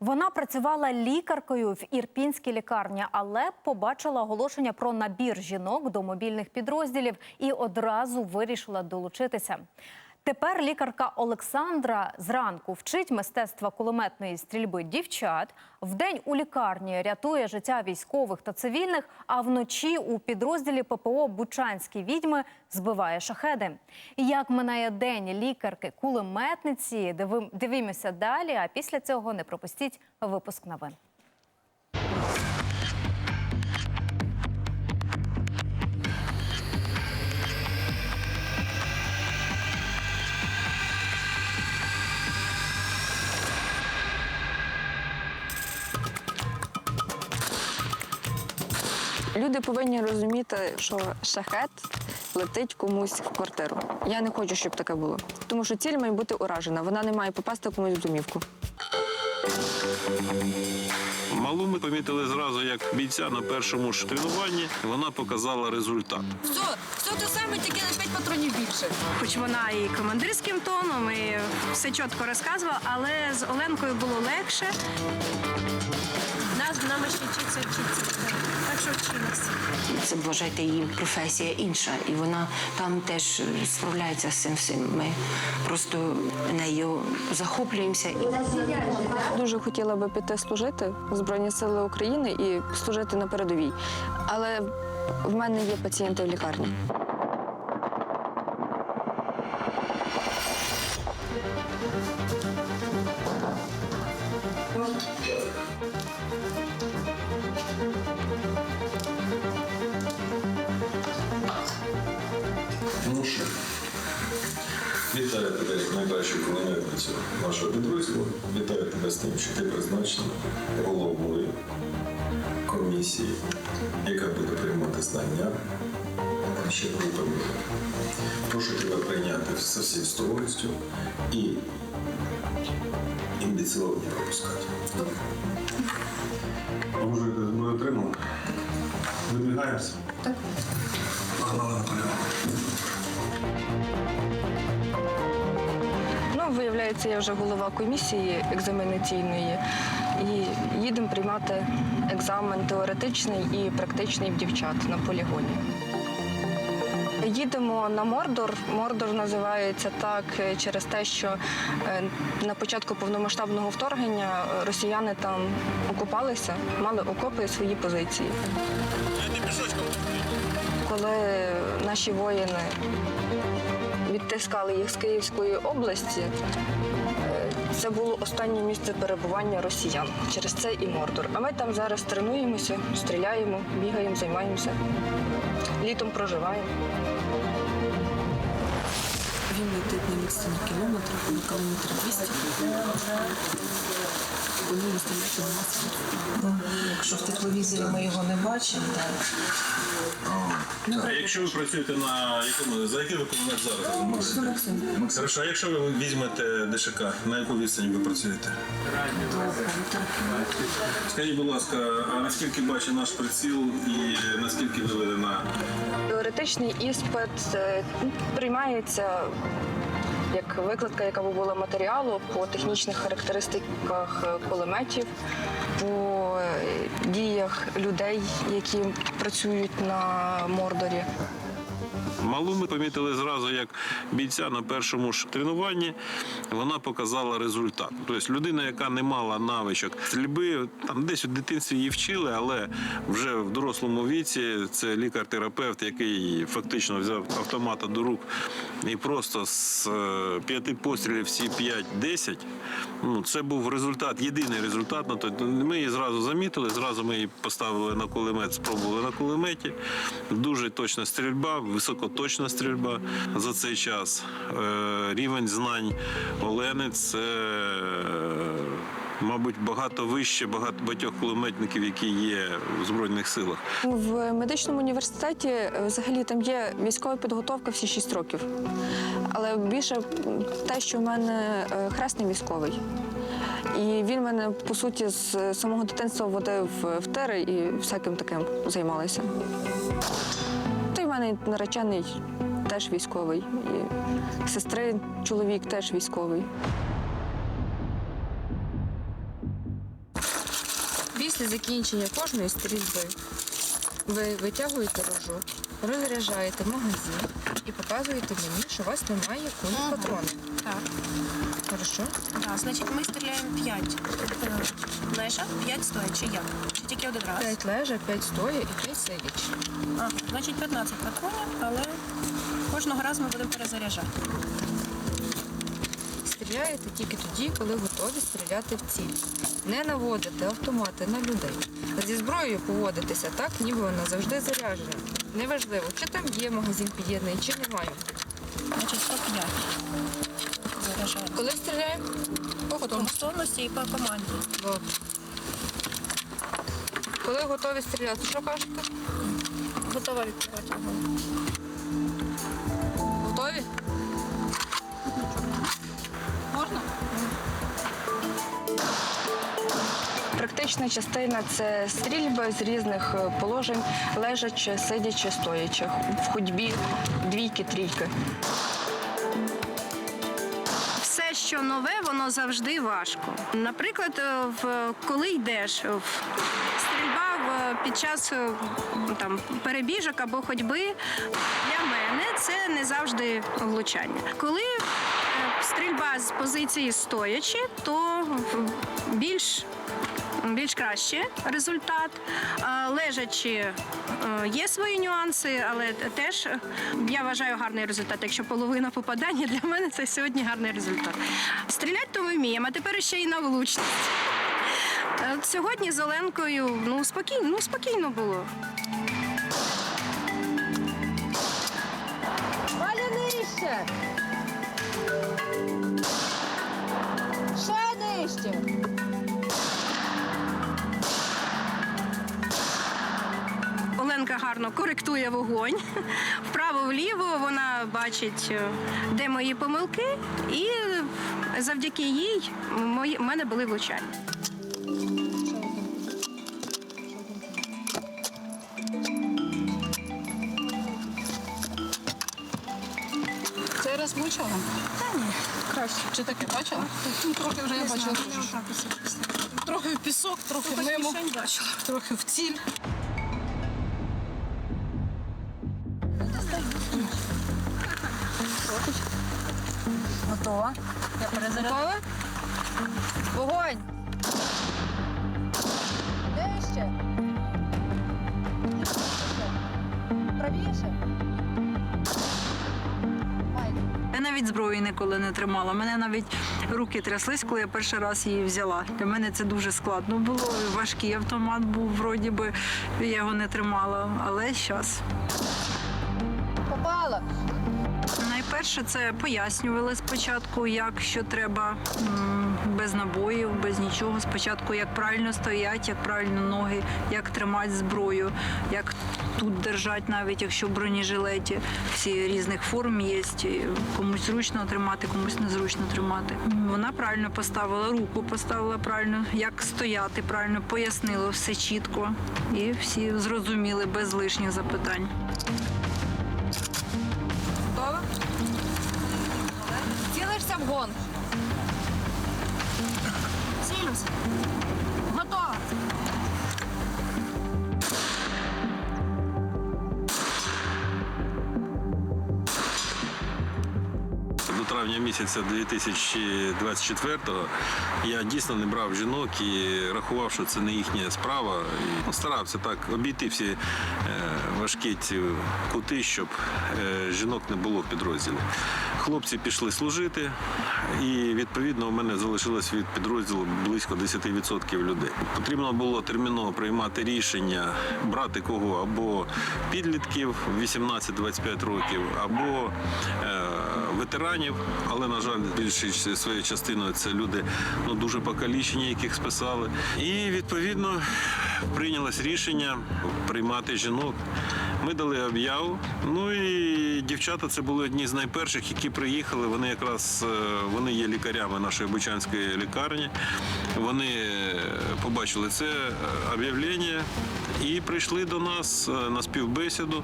Вона працювала лікаркою в ірпінській лікарні, але побачила оголошення про набір жінок до мобільних підрозділів і одразу вирішила долучитися. Тепер лікарка Олександра зранку вчить мистецтва кулеметної стрільби дівчат. Вдень у лікарні рятує життя військових та цивільних, а вночі у підрозділі ППО Бучанські відьми збиває шахеди. Як минає день лікарки кулеметниці? Дивим- Дивімося далі. А після цього не пропустіть випуск новин. Люди повинні розуміти, що шахет летить комусь в квартиру. Я не хочу, щоб таке було. Тому що ціль має бути уражена. Вона не має попасти комусь в домівку. Малу ми помітили зразу як бійця на першому ж тренуванні. Вона показала результат. Все, все те саме, тільки на 5 патронів більше. Хоч вона і командирським тоном, і все чітко розказувала, але з Оленкою було легше. Нас нами ще вчиться вчиться. Що вчилася. Це вважайте її професія інша, і вона там теж е, справляється з цим всім. Ми просто нею захоплюємося. Дуже хотіла би піти служити в Збройні Сили України і служити на передовій. Але в мене є пацієнти в лікарні. Тебе кулеметницю нашого підрозділу. Вітаю тебе з тим, що ти призначена головою комісії, яка буде приймати знання ще групами. Прошу тебе прийняти з всім строгістю і імбецилов не пропускати. Оружие ми отримали. Видвигаємося. Виявляється, я вже голова комісії екзаменаційної. І їдемо приймати екзамен теоретичний і практичний в дівчат на полігоні. Їдемо на Мордор. Мордор називається так е, через те, що е, на початку повномасштабного вторгнення е, росіяни там окупалися, мали окопи і свої позиції. Коли наші воїни відтискали їх з Київської області, е, це було останнє місце перебування росіян. Через це і Мордор. А ми там зараз тренуємося, стріляємо, бігаємо, займаємося. Літом проживаємо. Він летить на відстані кілометра, на кілометр 200. Якщо в тепловізорі ми його не бачимо, так. А якщо ви працюєте на якому за який ви кулемет зараз? Хорошо, а якщо ви візьмете ДШК, на яку відстані ви працюєте? Скажіть, будь ласка, а наскільки бачить наш приціл і наскільки виведена Теоретичний іспит е, приймається як викладка, яка була матеріалу по технічних характеристиках е, кулеметів, по е, діях людей, які працюють на мордорі. Малу ми помітили зразу як бійця на першому ж тренуванні. Вона показала результат. Тобто людина, яка не мала навичок стрільби, там десь у дитинстві її вчили, але вже в дорослому віці це лікар-терапевт, який фактично взяв автомата до рук і просто з е, п'яти пострілів всі 5-10. Ну, це був результат, єдиний результат. Ми її зразу замітили, зразу ми її поставили на кулемет, спробували на кулеметі. Дуже точна стрільба, високоточна стрільба за цей час. Е, Рівень знань Олени це. Мабуть, багато вище багато багатьох кулеметників, які є в збройних силах. В медичному університеті е, взагалі там є військова підготовка всі 6 років. Але більше те, що в мене е, хресний військовий. І він мене, по суті, з самого дитинства водив в тири і всяким таким займалися. Та й в мене наречений теж військовий. І сестри чоловік теж військовий. Після закінчення кожної стрільби ви витягуєте рожок, розряджаєте магазин і показуєте мені, що у вас немає кулі патронів. Так. Хорошо? Так, значить, ми стріляємо 5 лежа, 5 стоя, чи як? Чи тільки один раз? П'ять лежа, п'ять стоя і п'ять сидячи. А, значить 15 патронів, але кожного разу ми будемо перезаряджати. Стріляєте тільки тоді, коли готові стріляти в ціль. Не наводите автомати на людей. Зі зброєю поводитися так, ніби вона завжди заряджена. Неважливо, чи там є магазин під'єднаний, чи немає. Значить 105 заряджаємо. Коли стріляємо? По готовності і по команді. Добре. Коли готові стріляти, що кажете? Готова відкривати вогонь. Практична частина це стрільби з різних е, положень, лежачи, сидячи, стоячи, в ходьбі двійки, трійки. Все, що нове, воно завжди важко. Наприклад, е, в коли йдеш в стрільба під час е, там перебіжок або ходьби, для мене це не завжди влучання. Коли е, стрільба з позиції стоячи, то більш більш краще результат. А, Лежачи е, є свої нюанси, але теж е, я вважаю гарний результат. Якщо половина попадання, для мене це сьогодні гарний результат. Стріляти то ми вміємо, а тепер ще й на влучність. Е, Сьогодні з Оленкою ну спокійно, ну спокійно було. Валя. Ще нижче. Оленка гарно коректує вогонь. Вправо-вліво вона бачить, е, де мої помилки, і завдяки їй мої- в мене були влучання. Цей раз влучила? Та ні. Краще. Чи таке бачила? Ну, трохи вже я бачила. Трохи в пісок, трохи мимо, трохи в ціль. Готова. Я перезаряджаю. Готова? Вогонь! Нижче. Правіше. Я навіть зброї ніколи не тримала. Мене навіть руки тряслись, коли я перший раз її взяла. Для мене це дуже складно було. Важкий автомат був, вроді би, я його не тримала, але зараз. Найперше це пояснювали спочатку, як що треба без набоїв, без нічого. Спочатку як правильно стоять, як правильно ноги, як тримати зброю, як тут держати, навіть якщо бронежилеті. Всі різних форм є. Комусь зручно тримати, комусь незручно тримати. Вона правильно поставила руку, поставила правильно, як стояти, правильно пояснила все чітко. І всі зрозуміли без лишніх запитань. Місяця 2024-го я дійсно не брав жінок і рахував, що це не їхня справа. І ну, старався так обійти всі е, важкі ці кути, щоб е, жінок не було в підрозділі. Хлопці пішли служити, і відповідно у мене залишилось від підрозділу близько 10% людей. Потрібно було терміново приймати рішення брати кого або підлітків 18-25 років, або е, ветеранів, але на жаль, більшість своєю частиною це люди ну дуже покалічені, яких списали. І відповідно прийнялось рішення приймати жінок. Ми дали об'яву. Ну і дівчата це були одні з найперших, які приїхали. Вони якраз е, вони є лікарями нашої Бучанської лікарні. Вони е, побачили це е, об'явлення і прийшли до нас е, на співбесіду.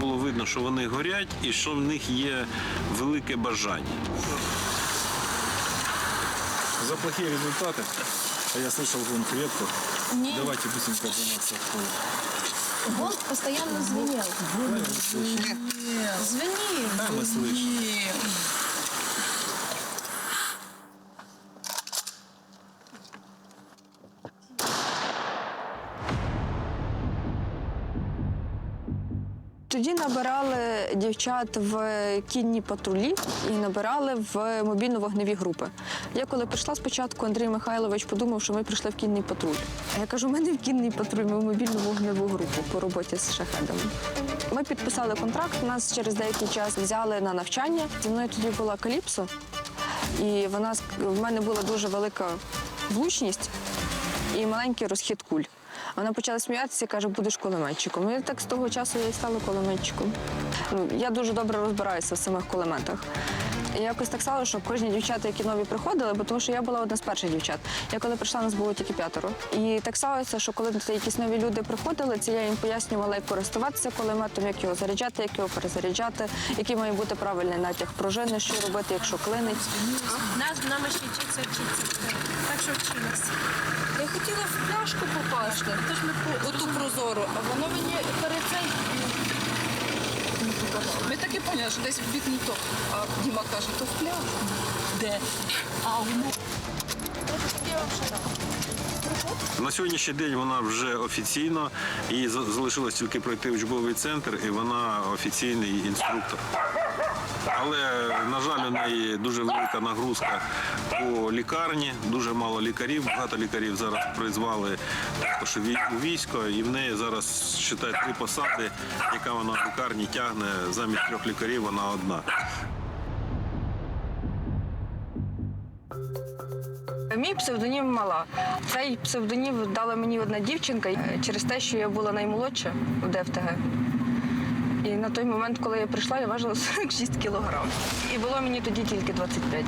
Було видно, що вони горять і що в них є велике бажання. За плохие результаты, а я слышал конкретно, Ні. Давайте быстренько заняться. Он постоянно звенел. Звенит. Да, мы слышим. Тоді набирали дівчат в кінні патрулі і набирали в мобільно-вогневі групи. Я коли прийшла спочатку, Андрій Михайлович подумав, що ми прийшли в кінний патруль. А я кажу, ми не в кінний патруль, ми в мобільну вогневу групу по роботі з шахедами. Ми підписали контракт, нас через деякий час взяли на навчання. Зі мною тоді була Каліпсо, і вона в мене була дуже велика влучність і маленький розхід куль. Вона почала сміятися і каже, будеш кулеметчиком. І так з того часу я і стала кулеметчиком. Ну, я дуже добре розбираюся в самих кулеметах. І якось так стало, що кожні дівчата, які нові приходили, бо тому що я була одна з перших дівчат. Я коли прийшла, нас було тільки п'ятеро. І так сталося, що коли якісь нові люди приходили, це я їм пояснювала, як користуватися кулеметом, як його заряджати, як його перезаряджати, який має бути правильний натяг пружини, що робити, якщо клинить. Нас нам ще вчиться вчиться. Так що вчимося. Я хотіла в пляшку попасти. Тож ми по оту прозору, а воно мені перед цей. Ми так і поняли, що десь в бік не то. А Діма каже, то в пляшку. Де? А воно. Я вам ще. На сьогоднішній день вона вже офіційно, їй за- залишилось тільки пройти учбовий центр, і вона офіційний інструктор. Але, на жаль, у неї дуже велика нагрузка по лікарні, дуже мало лікарів. Багато лікарів зараз призвали також у військо, і в неї зараз считай, три посади, яка вона в лікарні тягне замість трьох лікарів, вона одна. Мій псевдонім мала. Цей псевдонім дала мені одна дівчинка е, через те, що я була наймолодша в ДФТГ. І на той момент, коли я прийшла, я важила 46 кілограм. І було мені тоді тільки 25.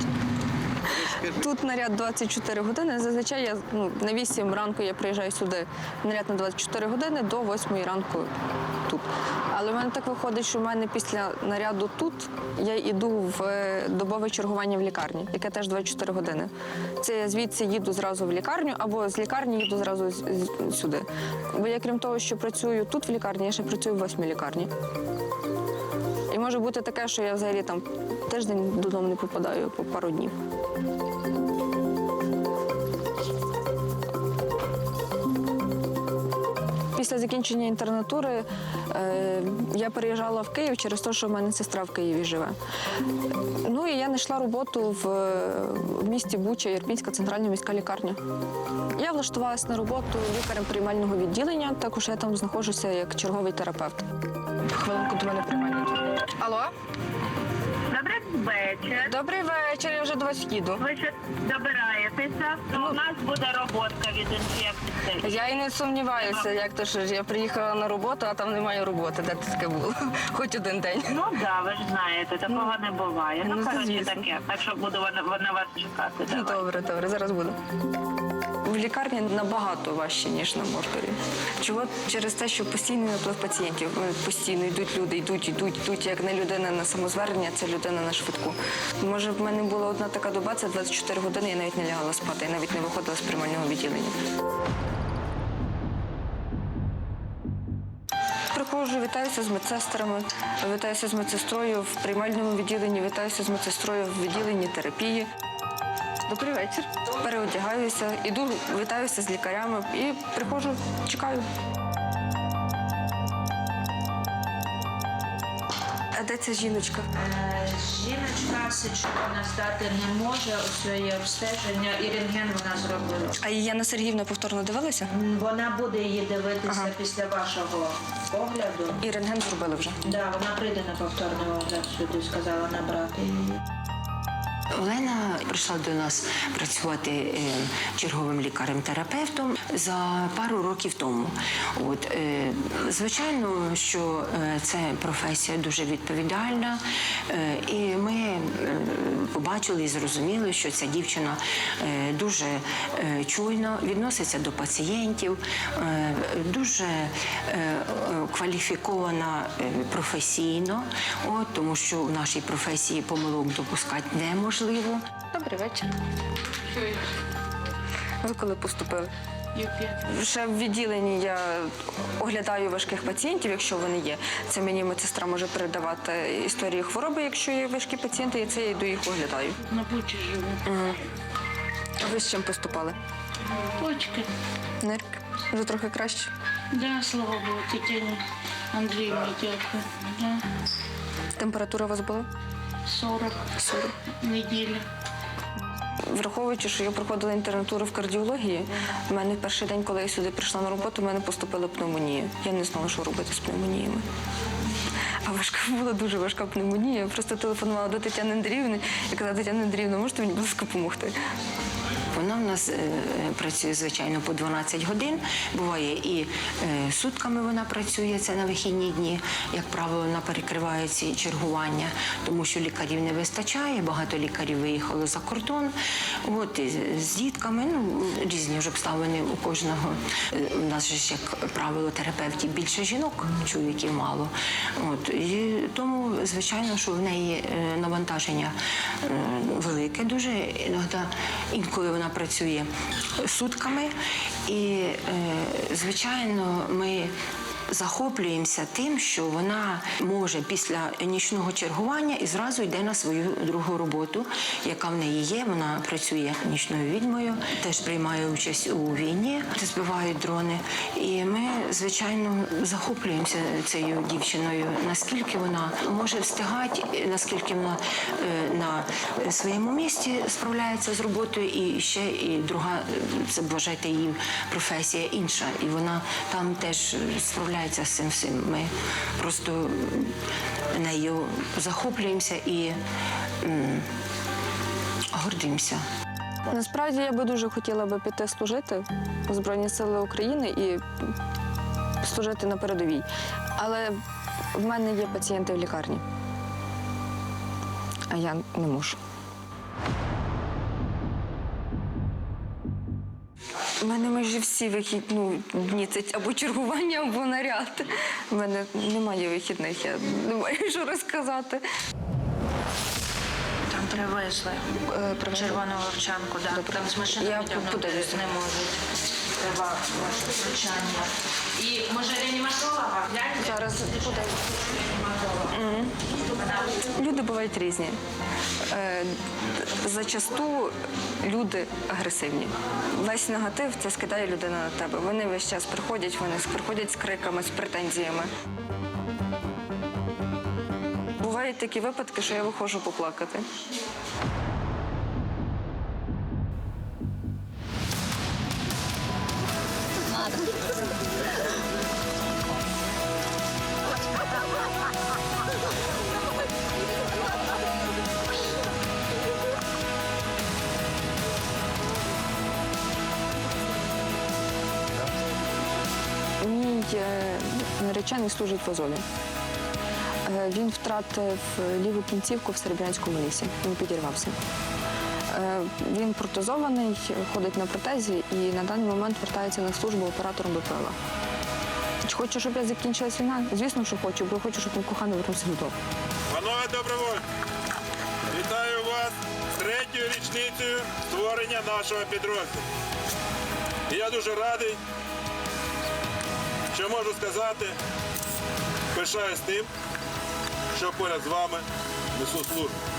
Тут наряд 24 години. Зазвичай я ну, на 8 ранку я приїжджаю сюди. Наряд на 24 години до 8 ранку тут. Але в мене так виходить, що в мене після наряду тут я йду в е, добове чергування в лікарні, яке теж 24 години. Це я звідси їду зразу в лікарню, або з лікарні їду зразу сюди. Бо я крім того, що працюю тут в лікарні, я ще працюю в восьмій лікарні. І може бути таке, що я взагалі там тиждень додому не попадаю по пару днів. Після закінчення інтернатури е, я переїжджала в Київ через те, що в мене сестра в Києві живе. Ну і я знайшла роботу в, місті Буча, Ірпінська центральна міська лікарня. Я влаштувалася на роботу лікарем приймального відділення. Також я там знаходжуся як черговий терапевт. Хвилинку до мене відділення. Алло, вечір. добрий вечір. Я вже до вас їду. Ви ще добираєтеся, то у нас буде роботка від інфекції. Я і не сумніваюся, як то що ж я приїхала на роботу, а там немає роботи. Де це таке було? Хоч один день. Ну так, да, ви ж знаєте, такого не буває. ну, Ну, коротше таке. Так що буду на, на вас чекати. Ну, Давай. Добре, добре, зараз буду. В лікарні набагато важче, ніж на морторі. Чого? Через те, що постійний наплив пацієнтів. Е, Постійно йдуть люди, йдуть, йдуть, йдуть. Як не людина на самозвернення, це людина на швидку. Може, в мене була одна така доба, це 24 години, я навіть не лягала спати, я навіть не виходила з приймального відділення. Приходжу, вітаюся з медсестрами, вітаюся з медсестрою в приймальному відділенні, вітаюся з медсестрою в відділенні терапії. Добрий вечір. Переодягаюся, іду, вітаюся з лікарями і приходжу, чекаю. А де ця жіночка? Жіночка сечована здати не може у своє обстеження і рентген вона зробила. А Яна Сергіївна повторно дивилася? Вона буде її дивитися Ага. після вашого огляду. І рентген зробили вже. Да, вона прийде на повторний огляд сюди, сказала набрати її. Олена прийшла до нас працювати е, черговим лікарем-терапевтом за пару років тому. От, е, звичайно, що е, це професія дуже відповідальна, і ми побачили і зрозуміли, що ця дівчина дуже чуйно відноситься до пацієнтів, дуже кваліфікована професійно, от, тому що в нашій професії помилок допускати неможливо. Добрий вечір. Ви коли поступили? Ще в відділенні я оглядаю важких пацієнтів, якщо вони є. Це мені медсестра може передавати історії хвороби, якщо є важкі пацієнти, і це я йду їх оглядаю. На Бучі живу. Угу. А ви з чим поступали? Почки. Нирк? Вже трохи краще. Да, слава Богу, Тетяні Андріївні дякую. Да. Температура у вас була? 40 40. неділі. Враховуючи, що я проходила інтернатуру в кардіології, в мене в перший день, коли я сюди прийшла на роботу, в мене поступила пневмонія. Я не знала, що робити з пневмоніями. А важка була дуже важка пневмонія. Я просто телефонувала до Тетяни Андріївни і казала, Тетяна Андріївна, можете мені, будь ласка, допомогти? Вона нас е, працює, звичайно, по 12 годин. Буває і е, сутками вона працює, це на вихідні дні. Як правило, вона перекриває ці чергування, тому що лікарів не вистачає. Багато лікарів виїхало за кордон. От, з- дітками, ну, різні ж обставини у кожного. Е, У нас ж, як правило, терапевтів більше жінок, чоловіків мало. От, і тому, звичайно, що в неї навантаження велике дуже. Інколи вона працює сутками. І, е, звичайно, ми захоплюємося тим, що вона може після нічного чергування і зразу йде на свою другу роботу, яка в неї є. Вона працює нічною відьмою, теж приймає участь у війні, збивають дрони. І ми, звичайно, захоплюємося цією дівчиною, наскільки вона може встигати, наскільки вона е, на своєму місці справляється з роботою, і ще і друга е, це вважайте її професія інша, і вона там теж справляється з цим всім. Ми просто нею захоплюємося і м, гордимося. Насправді я би дуже хотіла би піти служити у Збройні Сили України і служити на передовій. Але в мене є пацієнти в лікарні, а я не можу. У мене майже всі вихідні ну, дні це або чергування, або наряд. У мене немає вихідних, я не маю що розказати. Там привезли Е, привезли? червону вовчанку, да. Добре. там з машинами Я подивлюся. не можуть. Треба ваше втручання. І може реаніматолога гляньте? Зараз Мгм. Люди бувають різні. Е, Зачасту люди агресивні. Весь негатив це скидає людина на тебе. Вони весь час приходять, вони приходять з криками, з претензіями. Бувають такі випадки, що я виходжу поплакати. Мій е, наречений служить в Азові. Е, Він втратив ліву кінцівку в Серебрянському лісі. Він підірвався. Е, Він протезований, ходить на протезі і на даний момент вертається на службу оператором БПЛА. Чи Хочу, щоб я закінчилась війна? Звісно, що хочу, бо хочу, щоб мій коханий вернувся додому. Панове добровольці, вітаю вас з третьою річницею створення нашого підрозділу. І я дуже радий, що можу сказати, пишаюсь тим, що поряд з вами несу службу.